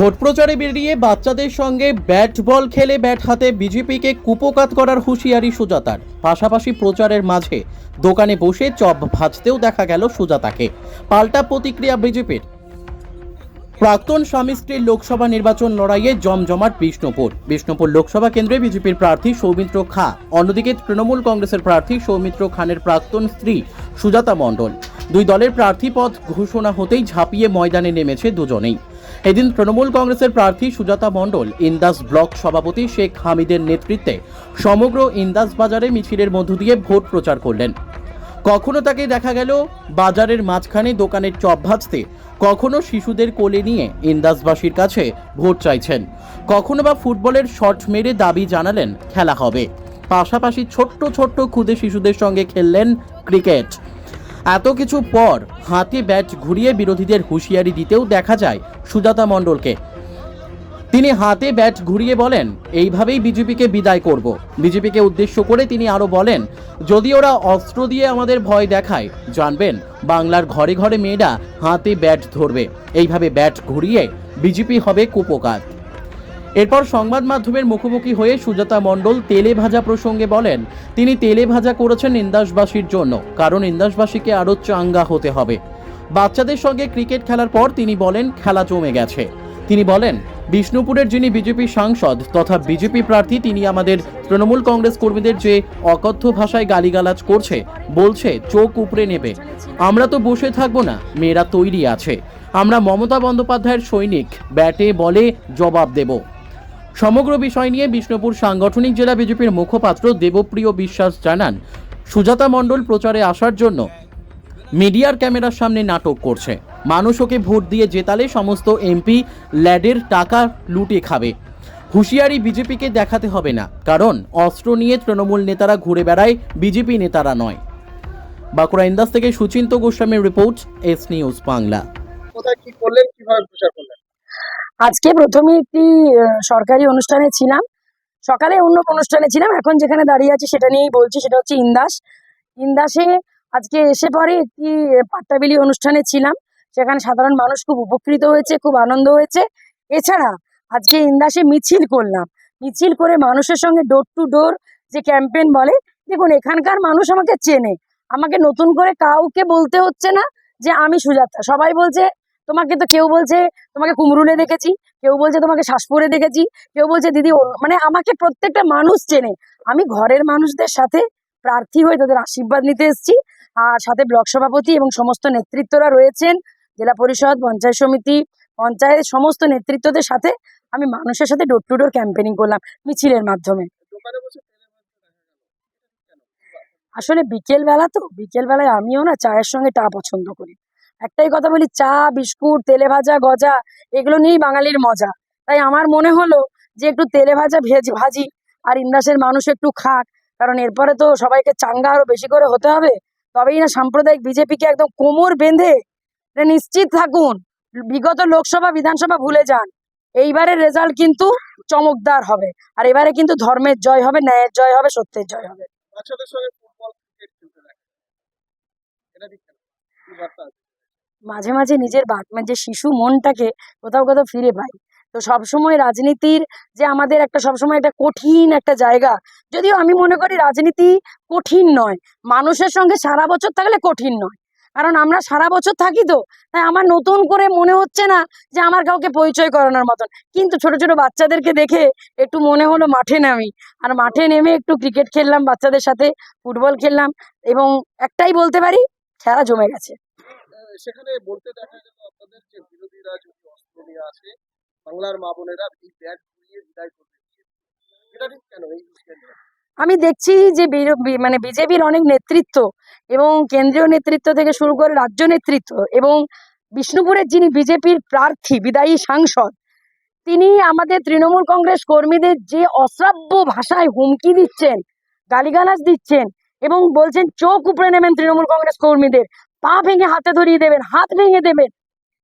Vote প্রচারে বেরিয়ে বাচ্চাদের সঙ্গে ব্যাট বল খেলে ব্যাট হাতে বিজেপিকে কুপোকাত করার হুঁশিয়ারি সুজাতার। পাশাপাশি প্রচারের মাঝে দোকানে বসে চপ ভাজতেও দেখা গেল সুজাতাকে। পাল্টা প্রতিক্রিয়া বিজেপির। প্রাক্তন স্বামী স্ত্রীর লোকসভা নির্বাচন লড়াইয়ে জমজমাট বিষ্ণুপুর। বিষ্ণুপুর লোকসভা কেন্দ্রে বিজেপির প্রার্থী সৌমিত্র খা, অন্যদিকে তৃণমূল কংগ্রেসের প্রার্থী সৌমিত্র খানের প্রাক্তন স্ত্রী সুজাতা মণ্ডল। দুই দলের প্রার্থী পদ ঘোষণা হতেই ঝাঁপিয়ে ময়দানে নেমেছে দুজনেই। এদিন তৃণমূল কংগ্রেসের প্রার্থী সুজাতা মণ্ডল, ইন্দাস ব্লক সভাপতি শেখ হামিদের নেতৃত্বে সমগ্র ইন্দাস বাজারে মিছিলের মধ্য দিয়ে ভোট প্রচার করলেন। কখনো তাকে দেখা গেল বাজারের মাঝখানে দোকানের চপ ভাজতে, কখনো শিশুদের কোলে নিয়ে ইন্দাসবাসীর কাছে ভোট চাইছেন, কখনো বা ফুটবলের শট মেরে দাবি জানালেন খেলা হবে। পাশাপাশি ছোট্ট ছোট্ট ক্ষুদে শিশুদের সঙ্গে খেললেন ক্রিকেট। এত কিছু পর হাতে ব্যাট ঘুরিয়ে বিরোধীদের হুঁশিয়ারি দিতেও দেখা যায় সুজাতা মণ্ডলকে। তিনি হাতে ব্যাট ঘুরিয়ে বলেন, এইভাবেই বিজেপিকে বিদায় করব। বিজেপিকে উদ্দেশ্য করে তিনি আরও বলেন, যদি ওরা অস্ত্র দিয়ে আমাদের ভয় দেখায়, জানবেন, বাংলার ঘরে ঘরে মেয়েরা হাতে ব্যাট ধরবে। এইভাবে ব্যাট ঘুরিয়ে বিজেপি হবে কুপোকাত। এরপর সংবাদ মাধ্যমের মুখোমুখি হয়ে সুজাতা মণ্ডল তেলে ভাজা প্রসঙ্গে বলেন, তিনি তেলে ভাজা করেছেন ইন্দাসবাসীর জন্য, কারণ ইন্দাসবাসীকে আরও চাঙ্গা হতে হবে। বাচ্চাদের সঙ্গে ক্রিকেট খেলার পর তিনি বলেন, খেলা জমে গেছে। তিনি বলেন, বিষ্ণুপুরের যিনি বিজেপি সাংসদ তথা বিজেপি প্রার্থী, তিনি আমাদের তৃণমূল কংগ্রেস কর্মীদের যে অকথ্য ভাষায় গালিগালাজ করছে, বলছে, চোখ উপড়ে নেবে। আমরা তো বসে থাকব না, মেয়েরা তৈরি আছে। আমরা মমতা বন্দ্যোপাধ্যায়ের সৈনিক, ব্যাটে বলে জবাব দেব। সমগ্র বিষয় নিয়ে বিষ্ণুপুর সাংগঠনিক জেলা বিজেপির মুখপাত্র দেবপ্রিয় বিশ্বাস জানান, সুজাতা মণ্ডল প্রচারে আসার জন্য মিডিয়ার ক্যামেরার সামনে নাটক করছে। মানুষ ওকে ভোট দিয়ে জেতালে সমস্ত এমপি ল্যাডের টাকা লুটে খাবে। হুঁশিয়ারি বিজেপিকে দেখাতে হবে না, কারণ অস্ত্র নিয়ে তৃণমূল নেতারা ঘুরে বেড়ায় বিজেপি নেতারা নয়। বাঁকুড়া ইন্দাস থেকে সুচিন্ত গোস্বামীর রিপোর্ট, এস নিউজ বাংলা। কোথায় কি করলেন, কীভাবে প্রচার করলেন? আজকে প্রথমে একটি সরকারি অনুষ্ঠানে ছিলাম। সকালে অন্য অনুষ্ঠানে ছিলাম, এখন যেখানে দাঁড়িয়ে আছি সেটা নিয়েই বলছি, সেটা হচ্ছে ইন্দাস। ইন্দাসে আজকে এসে পরে একটি পাট্টাবিলি অনুষ্ঠানে ছিলাম, সেখানে সাধারণ মানুষ খুব উপকৃত হয়েছে, খুব আনন্দ হয়েছে। এছাড়া আজকে ইন্দাসে মিছিল করলাম। মিছিল করে মানুষের সঙ্গে ডোর টু ডোর যে ক্যাম্পেন বলে, দেখুন, এখানকার মানুষ আমাকে চেনে। আমাকে নতুন করে কাউকে বলতে হচ্ছে না যে আমি সুজাতা। সবাই বলছে তোমাকে তো কেউ বলছে, তোমাকে কুমরুলে দেখেছি, কেউ বলছে তোমাকে শ্বাসপুরে দেখেছি, কেউ বলছে দিদি মানে আমাকে প্রত্যেকটা মানুষ চেনে। আমি ঘরের মানুষদের সাথে প্রার্থী হয়ে তাদের আশীর্বাদ নিতে এসেছি, আর সাথে ব্লক সভাপতি এবং সমস্ত নেতৃত্বরা রয়েছেন, জেলা পরিষদ, পঞ্চায়েত সমিতি, পঞ্চায়েত, সমস্ত নেতৃত্বদের সাথে আমি মানুষের সাথে ডোর টু ডোর ক্যাম্পেনিং করলাম মিছিলের মাধ্যমে। আসলে বিকেল বেলা তো বিকেল বেলায় আমিও না চায়ের সঙ্গে চা পছন্দ করি। একটাই কথা বলি, চা, বিস্কুট, তেলে ভাজা, গজা, এগুলো নিয়েই বাঙালির মজা। তাই আমার মনে হলো যে একটু তেলে ভাজা ভেজ, ভাজি, আর ইন্দাসের মানুষ একটু খাক, কারণ এরপরে তো সবাইকে চাঙ্গা আরও বেশি করে হতে হবে। তবেই না সাম্প্রদায়িক বিজেপিকে একদম কোমর বেঁধে নিশ্চিত থাকুন, বিগত লোকসভা, বিধানসভা ভুলে যান। এইবারের রেজাল্ট কিন্তু চমকদার হবে, আর এবারে কিন্তু ধর্মের জয় হবে, ন্যায়ের জয় হবে, সত্যের জয় হবে। মাঝে মাঝে নিজের মানে যে শিশু মনটাকে কোথাও কোথাও ফিরে পাই তো সবসময় রাজনীতির যে আমাদের একটা সবসময় একটা কঠিন একটা জায়গা, যদিও আমি মনে করি রাজনীতি কঠিন নয়, মানুষের সঙ্গে সারা বছর থাকলে কঠিন নয়। কারণ আমরা সারা বছর থাকি তো, তাই আমার নতুন করে মনে হচ্ছে না যে আমার কাউকে পরিচয় করানোর মতন। কিন্তু ছোট ছোট বাচ্চাদেরকে দেখে একটু মনে হলো মাঠে নামি। আর মাঠে নেমে একটু ক্রিকেট খেললাম, বাচ্চাদের সাথে ফুটবল খেললাম এবং একটাই বলতে পারি, খেলা জমে গেছে। সেখানে বলতে দেখা গেল আপনাদের যে বিরোধীরা যদি অস্ত্র নিয়ে আসে, বাংলার মা বোনেরা এই ব্যাগ ঘুরিয়ে বিদায় করতে এটা ঠিক কেন? এই আমি দেখছি যে মানে বিজেপির অনেক নেতৃত্ব এবং কেন্দ্রীয় নেতৃত্ব থেকে শুরু করে রাজ্য নেতৃত্ব এবং বিষ্ণুপুরের যিনি বিজেপির প্রার্থী, বিদায়ী সাংসদ, তিনি আমাদের তৃণমূল কংগ্রেস কর্মীদের যে অশ্রাব্য ভাষায় হুমকি দিচ্ছেন, গালিগালাজ দিচ্ছেন এবং বলছেন, চোখ উপড়ে নেবেন তৃণমূল কংগ্রেস কর্মীদের। পা ভেঙে হাতে ধরিয়ে দেবেন, হাত ভেঙে দেবেন।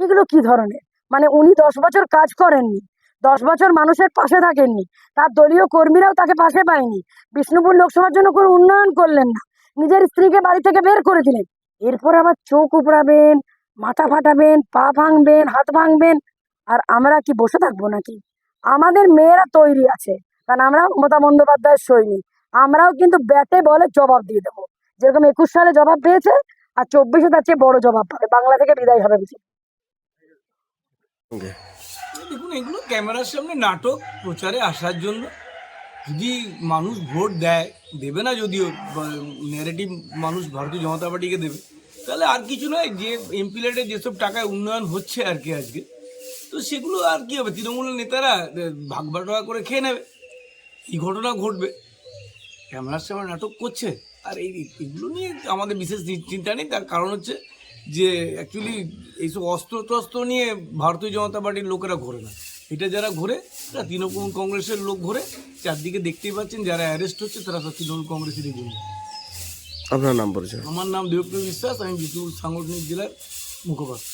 এগুলো কি ধরনের? মানে উনি দশ বছর কাজ করেননি, দশ বছর মানুষের পাশে থাকেননি, তার দলীয় কর্মীরাও তাকে পাশে পায়নি। বিষ্ণুপুর লোকসভার জন্য কোনো উন্নয়ন করলেন না, নিজের স্ত্রীকে বাড়ি থেকে বের করে দিলেন। এরপর আবার চোখ উপড়াবেন, মাথা ফাটাবেন, পা ভাঙবেন, হাত ভাঙবেন, আর আমরা কি বসে থাকব নাকি? আমাদের মেয়েরা তৈরি আছে, কারণ আমরা মমতা বন্দ্যোপাধ্যায়ের সৈনিক। আমরাও কিন্তু ব্যাটে বলে জবাব দিয়ে দেবো। যেরকম একুশ সালে জবাব পেয়েছে আর চব্বিশে তার চেয়ে বড় জবাব পাবে। বাংলা থেকে বিদায় হবে বিজেপি দেখুন এগুলো ক্যামেরার সামনে নাটক প্রচারে আসার জন্য। যদি মানুষ ভোট দেয় দেবে না যদিও ন্যারেটিভ মানুষ ভারতীয় জনতা পার্টিকে দেবে তাহলে আর কিছু নয় যে এমপি লেটে যেসব টাকায় উন্নয়ন হচ্ছে আর কি আজকে তো সেগুলো আর কি হবে? তৃণমূলের নেতারা ভাগ বাটোয়া করে খেয়ে নেবে। এই ঘটনা ঘটবে। ক্যামেরার সামনে নাটক করছে। আর এই এগুলো নিয়ে আমাদের বিশেষ চিন্তা নেই। তার কারণ হচ্ছে যে অ্যাকচুয়ালি এইসব অস্ত্র টস্ত্র নিয়ে ভারতীয় জনতা পার্টির লোকেরা ঘোরে না। এটা যারা ঘোরে তারা তৃণমূল কংগ্রেসের লোক ঘোরে। চারদিকে দেখতেই পাচ্ছেন যারা অ্যারেস্ট হচ্ছে তারা সব তৃণমূল কংগ্রেসেরই জন্য আপনার নাম পরিচয়। আমার নাম দেবপ্রিয় বিশ্বাস আমি বিষ্ণুপুর সাংগঠনিক জেলার মুখপাত্র।